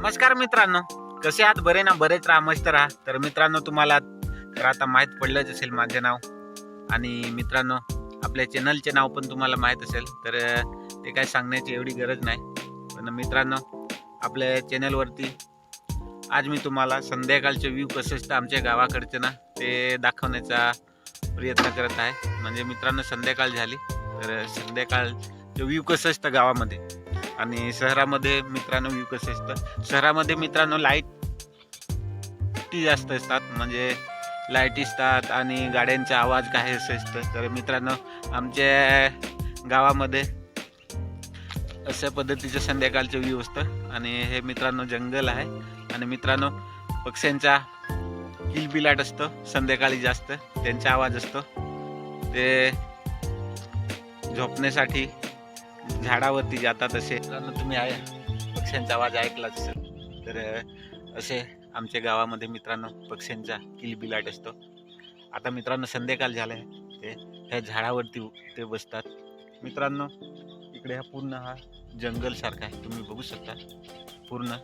नमस्कार मित्रांनो. कसे आहात? बरे ना? बरेच राहा मस्त राहा. तर मित्रांनो तुम्हाला तर आता माहीत पडलंच असेल माझे नाव. आणि मित्रांनो आपल्या चॅनलचे नाव पण तुम्हाला माहीत असेल. तर ते काय सांगण्याची एवढी गरज नाही. पण मित्रांनो आपल्या चॅनलवरती आज मी तुम्हाला संध्याकाळचे व्ह्यू कसं असतं आमच्या गावाकडचे ना ते दाखवण्याचा प्रयत्न करत आहे. म्हणजे मित्रांनो संध्याकाळ झाली. तर संध्याकाळचं व्ह्यू कसं असतं गावामध्ये? आणि शहरामध्ये मित्रांनो व्यू कसे असतं शहरामध्ये मित्रांनो लाइट ती जास्त असतात. म्हणजे लाइट असतात आणि गाड्यांचा आवाज काय असं असतं तर मित्रांनो आमच्या गावामध्ये अशा पद्धतीचं संध्याकाळचं व्ह्यू असतं. आणि हे मित्रांनो जंगल आहे. आणि मित्रांनो पक्ष्यांचा किलबिलाट असतो. संध्याकाळी जास्त त्यांचा आवाज असतो. ते झोपण्यासाठी झाडावरती जातात असे. तुम्ही आहे. पक्ष्यांचा आवाज ऐकलाच असेल तर असे आमच्या गावामध्ये मित्रांनो पक्ष्यांचा किलबिलाट असतो. आता मित्रांनो संध्याकाळ झालं आहे ते ह्या झाडावरती ते बसतात. मित्रांनो इकडे हा पूर्ण हा जंगलसारखा आहे. तुम्ही बघू शकता. पूर्ण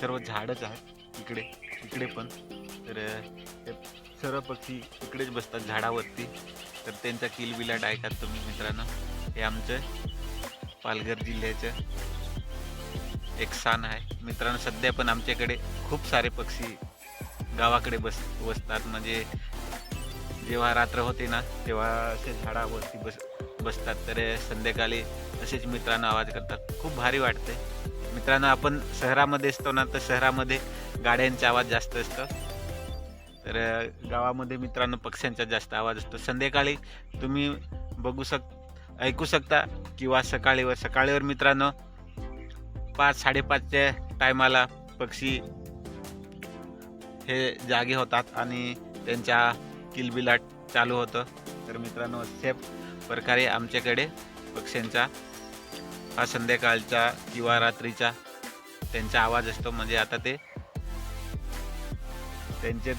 सर्व झाडच आहेत इकडे इकडे पण. तर सर्व पक्षी इकडेच बसतात झाडावरती. तर त्यांचा किलबिलाट ऐकात तुम्ही मित्रांनो. हे आमचं पालघर जिल्ह्याचं एक स्थान आहे. मित्रांनो सध्या पण आमच्याकडे खूप सारे पक्षी गावाकडे बस बसतात. म्हणजे जेव्हा रात्र होते ना तेव्हा असे झाडावरती बस बसतात. तर संध्याकाळी असेच मित्रांनो आवाज करतात. खूप भारी वाटते मित्रांनो आपण शहरामध्ये असतो ना तर शहरामध्ये गाड्यांचा आवाज जास्त असतो. तर गावामध्ये मित्रांनो पक्ष्यांचा जास्त आवाज असतो. संध्याकाळी तुम्ही बघू शक ऐकू शकता किंवा सकाळीवर सकाळीवर मित्रांनो पाच साडेपाचच्या टायमाला पक्षी हे जागे होतात आणि त्यांच्या किलबिलाट चालू होतं. तर मित्रांनो सेफ प्रकारे आमच्याकडे पक्ष्यांचा हा संध्याकाळचा किंवा रात्रीचा त्यांचा आवाज असतो. म्हणजे आता ते त्यांचे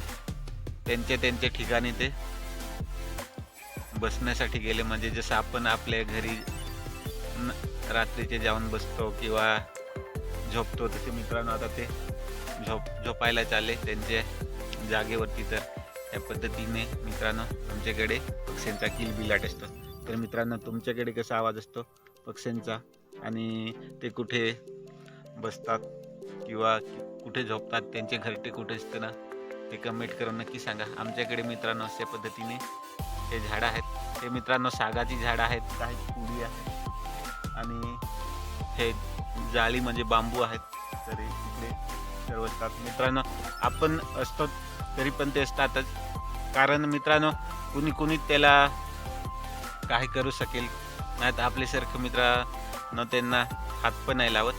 त्यांचे त्यांचे ठिकाणी ते बसण्यासाठी गेले. म्हणजे जसं आपण आपल्या घरी न- रात्रीचे जाऊन बसतो किंवा झोपतो तसे मित्रांनो आता ते झोप झोपायला चालले त्यांच्या जागेवरती. तर या पद्धतीने मित्रांनो आमच्याकडे पक्ष्यांचा किलबिलाट असतो. तर मित्रांनो तुमच्याकडे कसा आवाज असतो? पक्ष्यांचा. आणि ते कुठे बसतात किंवा कुठे झोपतात त्यांचे घरटे कुठे असतं ना ते कमेंट करून नक्की सांगा. आमच्याकडे मित्रांनो अशा पद्धतीने हे झाडं आहेत. हे मित्रांनो सागाची झाडं आहेत. काही कुडी आहेत. आणि हे जाळी म्हणजे बांबू आहेत. तर इकडे सर्व असतात. मित्रांनो आपण असतो तरी पण ते असतातच. कारण मित्रांनो कुणी कुणी त्याला काही करू शकेल. नाही तर आपल्यासारखं मित्रांनो त्यांना हात पण नाही लावत.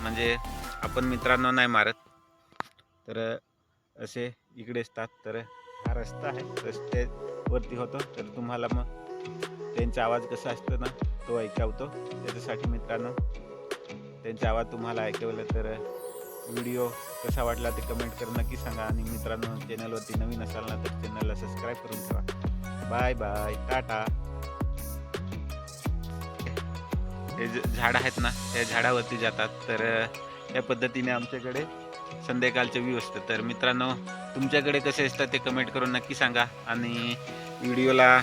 म्हणजे आपण मित्रांनो नाही मारत. तर असे इकडे असतात. तर हा रस्ता आहे. वरती होतो तर तुम्हाला मग त्यांचा आवाज कसा असतो ना तो ऐकावतो. त्याच्यासाठी मित्रांनो त्यांचा आवाज तुम्हाला ऐकवलं तर व्हिडिओ कसा वाटला ते कमेंट करून नक्की सांगा. आणि मित्रांनो चॅनलवरती नवीन असाल ना तर चॅनलला सबस्क्राईब करून ठेवा. बाय बाय टाटा हे ज- झाड आहेत ना त्या झाडावरती जातात. तर या पद्धतीने आमच्याकडे संध्याकाळचे व्ह्यू असतं तर मित्रांनो तुमच्याकडे कसे असतात ते कमेंट करून नक्की सांगा. आणि व्हिडिओला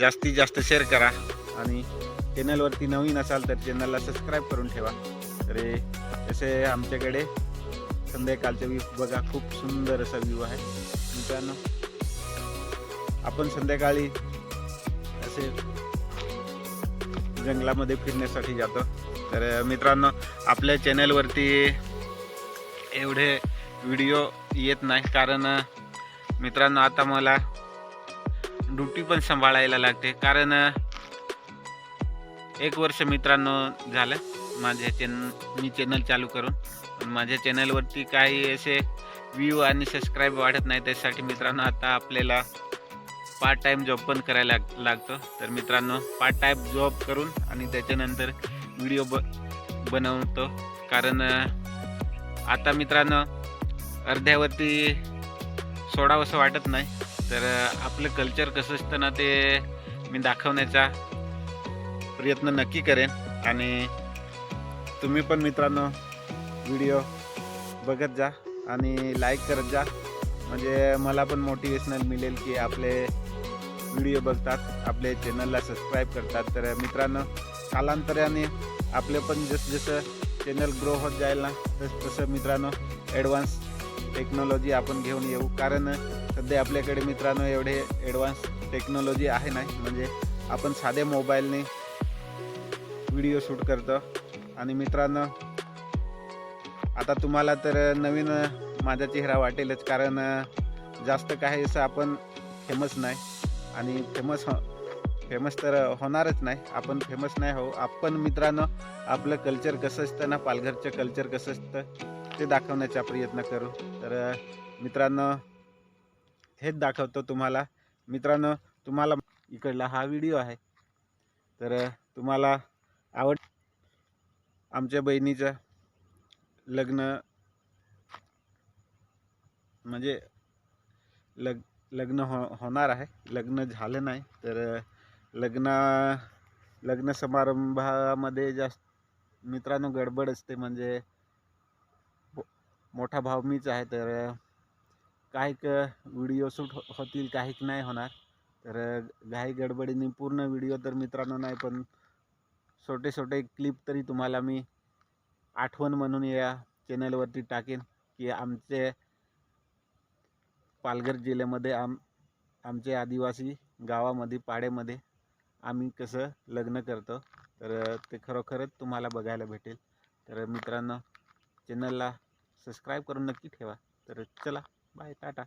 जास्तीत जास्त शेअर करा आणि चॅनलवरती नवीन असाल तर चॅनलला सबस्क्राईब करून ठेवा. तर तसे असे आमच्याकडे संध्याकाळचा व्ह्यू बघा खूप सुंदर असा व्ह्यू आहे. मित्रांनो आपण संध्याकाळी असे जंगलामध्ये फिरण्यासाठी जातो. तर मित्रांनो आपल्या चॅनलवरती एवढे व्हिडिओ येत नाही. कारण मित्रांनो आता मला ड्युटी पण सांभाळायला लागते. कारण एक वर्ष मित्रांनो झालं माझ्या चॅन मी चॅनल चालू करून. माझ्या चॅनलवरती काही असे व्ह्यू आणि सबस्क्राईब वाढत नाही त्यासाठी मित्रांनो आता आपल्याला पार्ट टाईम जॉब पण करायला लाग लागतो. तर मित्रांनो पार्ट टाईम जॉब करून आणि त्याच्यानंतर व्हिडिओ ब बनवतो. कारण आता मित्रांनो अर्ध्यावरती सोडावंसं वाटत नाही. तर आपलं कल्चर कसं असतं ना ते मी दाखवण्याचा प्रयत्न नक्की करेन. आणि तुम्ही पण मित्रांनो व्हिडिओ बघत जा आणि लाईक करत जा. म्हणजे मला पण मोटिवेशनल मिळेल की आपले व्हिडिओ बघतात आपले चॅनलला सबस्क्राईब करतात. तर मित्रांनो कालांतराने आपले पण जसं जसं चॅनल ग्रो होत जाईल ना तसं तसं मित्रांनो ॲडव्हान्स टेक्नॉलॉजी आपण घेऊन येऊ. कारण सध्या आपल्याकडे मित्रांनो एवढे ॲडव्हान्स टेक्नॉलॉजी आहे नाही. म्हणजे आपण साध्या मोबाईलने व्हिडिओ शूट करतो. आणि मित्रांनो आता तुम्हाला तर नवीन माझा चेहरा वाटेलच. कारण जास्त काही असं आपण फेमस नाही. आणि फेमस हो फेमस तर होणारच नाही. आपण फेमस नाही हो. आपण मित्रांनो आपलं कल्चर कसं असतं ना पालघरचं कल्चर कसं असतं ते दाखवण्याचा प्रयत्न करू. तर मित्रांनो हेच दाखवतो तुम्हाला. मित्रांनो तुम्हाला इकडला हा व्हिडिओ आहे. तर तुम्हाला आवड आमच्या बहिणीचं लग्न म्हणजे लग लग्न हो होणार आहे. लग्न झालं नाही तर लग्न लग्न समारंभामध्ये जास्त मित्रांनो गडबड असते. म्हणजे मोठा भाव मीच आहे तर काही व्हिडिओ शूट हो, होतील काही नाही होणार. तर घाई गडबडीने पूर्ण व्हिडिओ तर मित्रांनो नाही पण छोटे छोटे क्लिप तरी तुम्हाला मी आठवण म्हणून या चॅनलवरती टाकेन की आमचे पालघर जिल्ह्यामध्ये आम आमचे आदिवासी गावामध्ये पाड्यामध्ये आम्ही कसं लग्न करतो. तर ते खरोखरच तुम्हाला बघायला भेटेल. तर मित्रांनो चॅनलला सबस्क्राईब करून नक्की ठेवा. तर चला बाय टाटा.